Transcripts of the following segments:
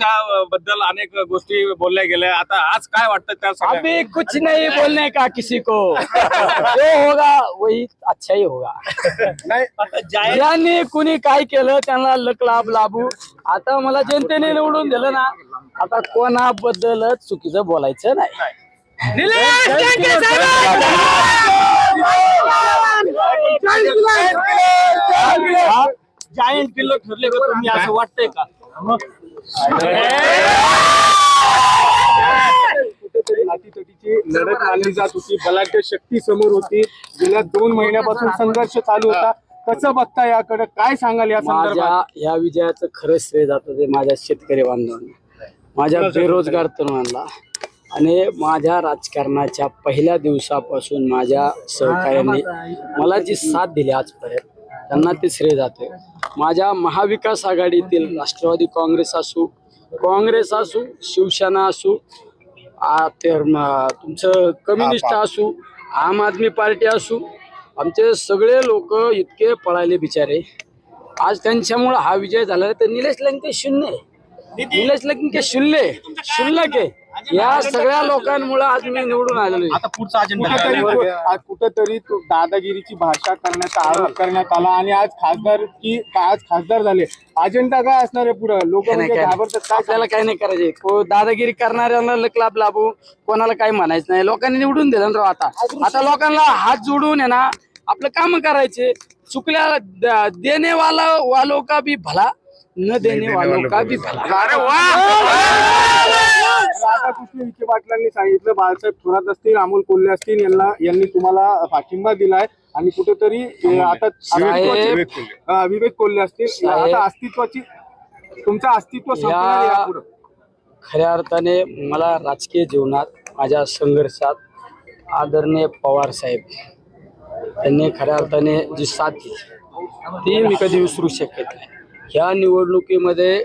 त्या बद्दल अनेक गोष्टी बोलल्या गेल्या. आता आज काय वाटतं त्या सगळ्या? अभी कुछ नहीं बोलने का किसी को। जो होगा वही अच्छा ही होगा। ज्यांनी कुणी काय केलं त्यांना लक लाभ लाभू. आता मला जनतेने निवडून दिलं ना आता कोणाबद्दलच चुकीचं बोलायचं नाही. जायंट किल्लो ठरले का तुम्ही असं वाटतंय का? अटीतटीची लढत मानली जात होती. बलाढ्य शक्ती समोर होती. गेल्या दोन महिन्यापासून संघर्ष चालू होता. कसं बघता याकडे? काय सांगाल या संदर्भात माझ्या या विजयाचं खरंच श्रेय जातं ते माझ्या शेतकरी बांधवांना. माझ्या बेरोजगार तरुणांना. आणि माझ्या राजकारणाच्या पहिल्या दिवसापासून माझ्या सहकार्याने मला जी साथ दिली आजपर्यंत त्यांना ते श्रेय जाते. माझ्या महाविकास आघाडीतील राष्ट्रवादी काँग्रेस असू काँग्रेस असू शिवसेना असू तुमचं कम्युनिस्ट असू आम आदमी पार्टी असू आमचे सगळे लोक इतके पळाले बिचारे. आज त्यांच्यामुळे हा विजय झाला. तर निलेश लंके शून्य. निलेश लंके शून्य शुल्लक आहे या सगळ्या लोकांमुळे आज मी निवडून आलेलो आहे. आता पुढचा अजेंडा कुठेतरी आज कुठेतरी तो दादागिरीची भाषा करण्याचा आरोप करण्यात आला आणि आज खासदार की आज खासदार झाले? अजेंडा काय असणार आहे पुढे? लोक काय नाही, म्हणजे काय नाही. घाबरतात. काय आपल्याला काही नाही करायचे. को दादागिरी करणाऱ्यांना लक लाभ लाभू कोणाला काही म्हणायचं नाही. लोकांनी निवडून दिलं ना आता. आता लोकांना हात जोडून आहे ना आपलं काम करायचे. चुकल्या द- देने वाला वालों का भी भला न देने वालों का भी भला. राधाकृष्ण विखे पाटलांनी सांगितलं बाळासाहेब थोरात असतील अमोल कोल्हे असतील यांना यांनी तुम्हाला पाठिंबा दिलाय. आणि कुठेतरी आता साहेब- अं, विवेक कोल्हे असतील. साहेब- आता अस्तित्वाची तुमचं अस्तित्व संपणार आहे या- यापुढं. खऱ्या अर्थाने मला राजकीय जीवनात माझ्या संघर्षात आदरणीय पवार साहेब यांनी खऱ्या अर्थाने जी साथ दिली ती मी कधी विसरू शकत नाही. ह्या निवडणुकीमध्ये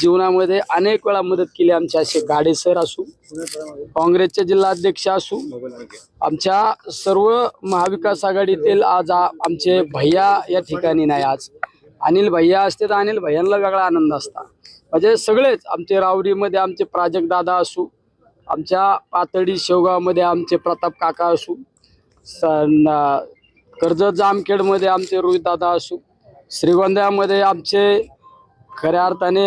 जीवनामध्ये अनेक वेळा मदत केली आमचे असे गाडे सर असू काँग्रेसचे जिल्हा अध्यक्ष असू आमच्या सर्व महाविकास आघाडीतील आज आमचे भैया या ठिकाणी नाही आज. अनिल भैया असते तर अनिल भैयांना वेगळा आनंद असता. म्हणजे सगळेच आमचे रावरीमध्ये आमचे प्राजक्त दादा असू आमच्या पातळी शेवगावमध्ये आमचे प्रताप काका असू स न- कर्जत जामखेडमध्ये आमचे रोहित दादा असू श्रीगोंद्यामध्ये आमचे खऱ्या अर्थाने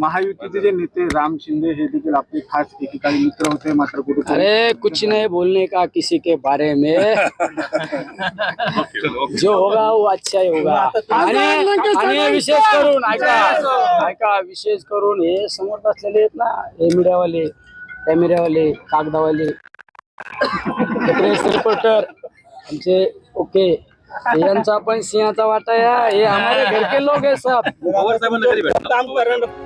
महायुतीचे जे नेते राम शिंदे हे देखील आपले खास एकेकाळी मित्र होते मात्र कुठेतरी अरे कुछ नहीं बोलने का किसी के बारे में। जो होगा वो अच्छा ही होगा। आणि आणि विशेष करून ऐका ऐका विशेष करून हे समोर बसलेले आहेत ना हे मीडियावाले कॅमेऱ्यावाले कागदावाले. रिपोर्टर आमचे ओके. यांचा पण सिंहाचा वाटा या हे हमारे घर के लोग है सब पवार साहेबांना कधी भेटणार? काम करणार